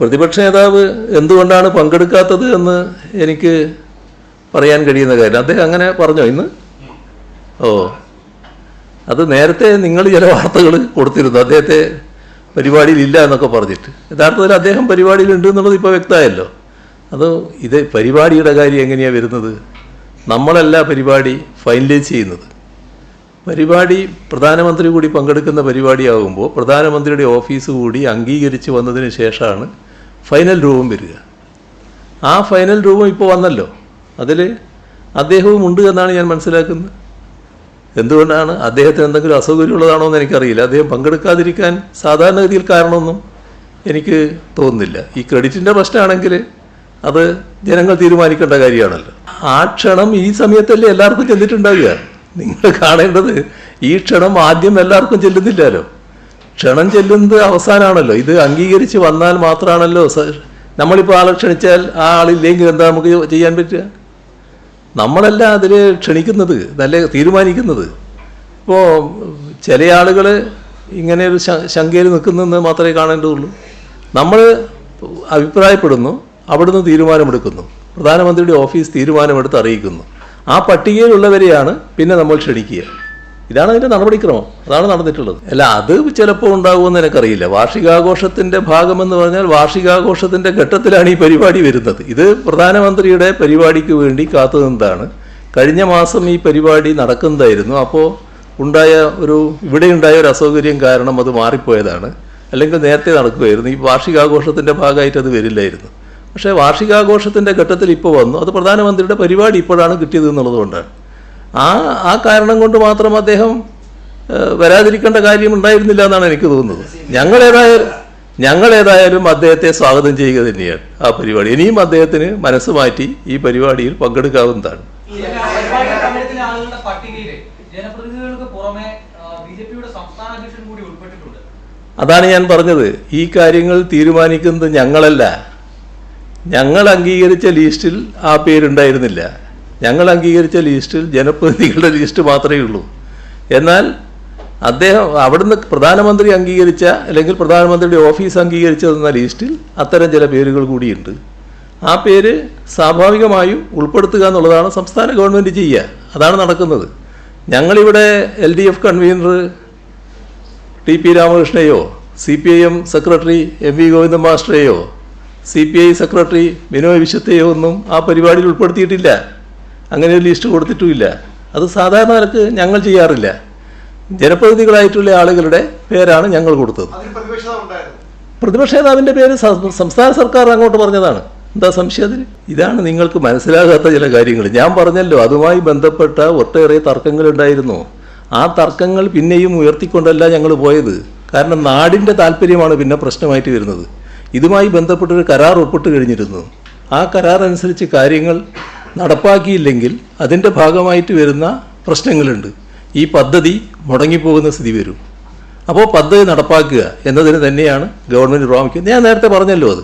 പ്രതിപക്ഷ നേതാവ് എന്തുകൊണ്ടാണ് പങ്കെടുക്കാത്തത് എന്ന് എനിക്ക് പറയാൻ കഴിയുന്ന കാര്യം അദ്ദേഹം അങ്ങനെ പറഞ്ഞോ ഇന്ന്? ഓ. അത് നേരത്തെ നിങ്ങൾ ചില വാർത്തകൾ കൊടുത്തിരുന്നു. അദ്ദേഹത്തെ പരിപാടിയിൽ ഇല്ല എന്നൊക്കെ പറഞ്ഞിട്ട്. യഥാർത്ഥത്തിൽ അദ്ദേഹം പരിപാടിയിൽ ഉണ്ട് എന്നുള്ളത് ഇപ്പോൾ വ്യക്തമായല്ലോ. അത് ഇത് പരിപാടിയുടെ കാര്യം എങ്ങനെയാണ് വരുന്നത്? നമ്മളല്ല പരിപാടി ഫൈനലൈസ് ചെയ്യുന്നത്. പരിപാടി പ്രധാനമന്ത്രി കൂടി പങ്കെടുക്കുന്ന പരിപാടിയാകുമ്പോൾ പ്രധാനമന്ത്രിയുടെ ഓഫീസ് കൂടി അംഗീകരിച്ച് വന്നതിന് ശേഷമാണ് ഫൈനൽ രൂപം വരിക. ആ ഫൈനൽ രൂപം ഇപ്പോൾ വന്നല്ലോ. അതിൽ അദ്ദേഹവും ഉണ്ട് എന്നാണ് ഞാൻ മനസ്സിലാക്കുന്നത്. എന്തുകൊണ്ടാണ്? അദ്ദേഹത്തിന് എന്തെങ്കിലും അസൗകര്യമുള്ളതാണോ എന്ന് എനിക്കറിയില്ല. അദ്ദേഹം പങ്കെടുക്കാതിരിക്കാൻ സാധാരണഗതിയിൽ കാരണമൊന്നും എനിക്ക് തോന്നുന്നില്ല. ഈ ക്രെഡിറ്റിന്റെ പ്രശ്നമാണെങ്കിൽ അത് ജനങ്ങൾ തീരുമാനിക്കേണ്ട കാര്യമാണല്ലോ. ആ ക്ഷണം ഈ സമയത്തല്ലേ എല്ലാവർക്കും ചെന്നിട്ടുണ്ടാവുക. നിങ്ങൾ കാണേണ്ടത് ഈ ക്ഷണം ആദ്യം എല്ലാവർക്കും ചെല്ലുന്നില്ലല്ലോ. ക്ഷണം ചെല്ലുന്നത് അവസാനമാണല്ലോ ഇത് അംഗീകരിച്ച് വന്നാൽ മാത്രമാണല്ലോ. നമ്മളിപ്പോൾ ആളെ ക്ഷണിച്ചാൽ ആ ആളില്ലെങ്കിൽ എന്താ നമുക്ക് ചെയ്യാൻ പറ്റുക? നമ്മളല്ല അതിൽ ക്ഷണിക്കുന്നത് നല്ല തീരുമാനിക്കുന്നത്. ഇപ്പോൾ ചില ആളുകൾ ഇങ്ങനെ ഒരു ശങ്കയിൽ നിൽക്കുന്നെന്ന് മാത്രമേ കാണേണ്ടതുള്ളൂ. നമ്മൾ അഭിപ്രായപ്പെടുന്നു അവിടുന്ന് തീരുമാനമെടുക്കുന്നു. പ്രധാനമന്ത്രിയുടെ ഓഫീസ് തീരുമാനമെടുത്ത് അറിയിക്കുന്നു. ആ പട്ടികയിലുള്ളവരെയാണ് പിന്നെ നമ്മൾ ക്ഷണിക്കുക. ഇതാണ് അതിന്റെ നടപടിക്രമം. അതാണ് നടന്നിട്ടുള്ളത്. അല്ല അത് ചിലപ്പോൾ ഉണ്ടാകുമെന്ന് എനിക്കറിയില്ല. വാർഷികാഘോഷത്തിന്റെ ഭാഗമെന്ന് പറഞ്ഞാൽ വാർഷികാഘോഷത്തിന്റെ ഘട്ടത്തിലാണ് ഈ പരിപാടി വരുന്നത്. ഇത് പ്രധാനമന്ത്രിയുടെ പരിപാടിക്ക് വേണ്ടി കാത്തുനിന്നതാണ്. കഴിഞ്ഞ മാസം ഈ പരിപാടി നടക്കുന്നതായിരുന്നു. അപ്പോൾ ഉണ്ടായ ഒരു ഇവിടെ ഉണ്ടായ ഒരു അസൗകര്യം കാരണം അത് മാറിപ്പോയതാണ്. അല്ലെങ്കിൽ നേരത്തെ നടക്കുമായിരുന്നു. ഈ വാർഷികാഘോഷത്തിന്റെ ഭാഗമായിട്ട് അത് വരില്ലായിരുന്നു. പക്ഷേ വാർഷികാഘോഷത്തിന്റെ ഘട്ടത്തിൽ ഇപ്പോൾ വന്നു. അത് പ്രധാനമന്ത്രിയുടെ പരിപാടി ഇപ്പോഴാണ് കിട്ടിയത് എന്നുള്ളതുകൊണ്ടാണ് ആ ആ കാരണം കൊണ്ട് മാത്രം അദ്ദേഹം വരാതിരിക്കേണ്ട കാര്യം ഉണ്ടായിരുന്നില്ല എന്നാണ് എനിക്ക് തോന്നുന്നത്. ഞങ്ങളേതായാലും ഞങ്ങളേതായാലും അദ്ദേഹത്തെ സ്വാഗതം ചെയ്യുക തന്നെയാണ് ആ പരിപാടി. ഇനിയും അദ്ദേഹത്തിന് മനസ്സ് മാറ്റി ഈ പരിപാടിയിൽ പങ്കെടുക്കാവുന്നതാണ്. അതാണ് ഞാൻ പറഞ്ഞത്. ഈ കാര്യങ്ങൾ തീരുമാനിക്കുന്നത് ഞങ്ങളല്ല. ഞങ്ങൾ അംഗീകരിച്ച ലിസ്റ്റിൽ ആ പേരുണ്ടായിരുന്നില്ല. ഞങ്ങൾ അംഗീകരിച്ച ലിസ്റ്റിൽ ജനപ്രതിനിധികളുടെ ലിസ്റ്റ് മാത്രമേ ഉള്ളൂ. എന്നാൽ അദ്ദേഹം അവിടുന്ന് പ്രധാനമന്ത്രി അംഗീകരിച്ച അല്ലെങ്കിൽ പ്രധാനമന്ത്രിയുടെ ഓഫീസ് അംഗീകരിച്ചതെന്ന ലിസ്റ്റിൽ അത്തരം ചില പേരുകൾ കൂടിയുണ്ട്. ആ പേര് സ്വാഭാവികമായും ഉൾപ്പെടുത്തുക എന്നുള്ളതാണ് സംസ്ഥാന ഗവൺമെന്റ് ചെയ്യുക. അതാണ് നടക്കുന്നത്. ഞങ്ങളിവിടെ L D F convener T P രാമകൃഷ്ണയോ C P I M secretary M V Govindan മാസ്റ്ററെയോ C P I secretary Binoy വിശ്വത്തെയോ ഒന്നും ആ പരിപാടിയിൽ ഉൾപ്പെടുത്തിയിട്ടില്ല. അങ്ങനെ ഒരു ലിസ്റ്റ് കൊടുത്തിട്ടുമില്ല. അത് സാധാരണ നിലയ്ക്ക് ഞങ്ങൾ ചെയ്യാറില്ല. ജനപ്രതിനിധികളായിട്ടുള്ള ആളുകളുടെ പേരാണ് ഞങ്ങൾ കൊടുത്തത്. ഉണ്ടായിരുന്നു. പ്രതിപക്ഷ നേതാവിന്റെ പേര് സംസ്ഥാന സർക്കാർ അങ്ങോട്ട് പറഞ്ഞതാണ്. എന്താ സംശയം ഇതാണ് നിങ്ങൾക്ക് മനസ്സിലാകാത്ത ചില കാര്യങ്ങൾ. ഞാൻ പറഞ്ഞല്ലോ അതുമായി ബന്ധപ്പെട്ട ഒട്ടേറെ തർക്കങ്ങളുണ്ടായിരുന്നു ആ തർക്കങ്ങൾ പിന്നെയും ഉയർത്തിക്കൊണ്ടല്ല ഞങ്ങൾ പോയത്. കാരണം നാടിന്റെ താല്പര്യമാണ് പിന്നെ പ്രശ്നമായിട്ട് വരുന്നത്. ഇതുമായി ബന്ധപ്പെട്ടൊരു കരാർ ഒപ്പിട്ട് കഴിഞ്ഞിരുന്നു. ആ കരാർ അനുസരിച്ച് കാര്യങ്ങൾ നടപ്പാക്കിയില്ലെങ്കിൽ അതിന്റെ ഭാഗമായിട്ട് വരുന്ന പ്രശ്നങ്ങളുണ്ട്. ഈ പദ്ധതി മുടങ്ങിപ്പോകുന്ന സ്ഥിതി വരും. അപ്പോൾ പദ്ധതി നടപ്പാക്കുക എന്നതിന് തന്നെയാണ് ഗവൺമെന്റ് പ്രാമുഖ്യം ഞാൻ നേരത്തെ പറഞ്ഞല്ലോ അത്.